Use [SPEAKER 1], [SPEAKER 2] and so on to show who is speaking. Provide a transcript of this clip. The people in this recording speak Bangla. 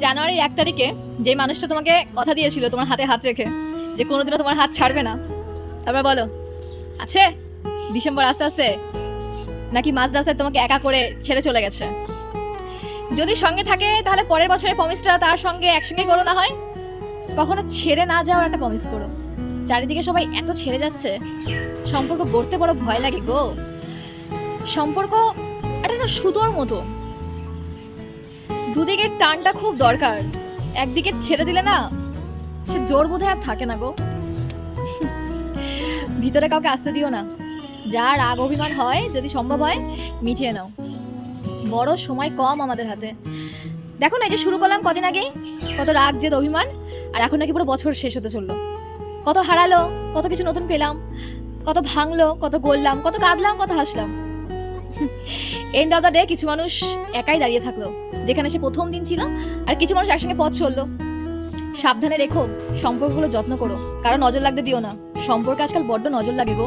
[SPEAKER 1] জানুয়ারির এক তারিখে যে মানুষটা তোমাকে কথা দিয়েছিল তোমার হাতে হাত রেখে যে কোনোদিনও তোমার হাত ছাড়বে না, তারপর বলো, আছে? ডিসেম্বর আস্তে আস্তে নাকি মাঝ রাস্তায় তোমাকে একা করে ছেড়ে চলে গেছে? যদি সঙ্গে থাকে, তাহলে পরের বছরের প্রমিসটা তার সঙ্গে একসঙ্গে করো না হয়। কখনো ছেড়ে না যাওয়ার একটা প্রমিস করো। চারিদিকে সবাই এত ছেড়ে যাচ্ছে, সম্পর্ক গড়তে বড় ভয় লাগে গো। সম্পর্ক এটা না সুতোর মতো। দুদিকের টানটা খুব দরকার। একদিকে ছেড়ে দিলে না, সে জোর বোধে আর থাকে না গো। ভিতরে কাউকে আসতে দিও না। যার রাগ অভিমান হয়, যদি সম্ভব হয়, মিটিয়ে নাও। বড় সময় কম আমাদের হাতে। দেখো না, এই যে শুরু করলাম কদিন আগেই, কত রাগ, জেদ, অভিমান, আর এখন নাকি পুরো বছর শেষ হতে চলল। কত হারালো, কত কিছু নতুন পেলাম, কত ভাঙলো, কত গড়লাম, কত কাঁদলাম, কত হাসলাম। এন্ড অফ দ্য ডে কিছু মানুষ একাই দাঁড়িয়ে থাকল, যেখানে সে প্রথম দিন ছিল, আর কিছু মানুষ একসঙ্গে পথ চলল। সাবধানে রেখো, সম্পর্কগুলো যত্ন করো, কারও নজর লাগতে দিও না। সম্পর্কে আজকাল বড্ড নজর লাগে গো।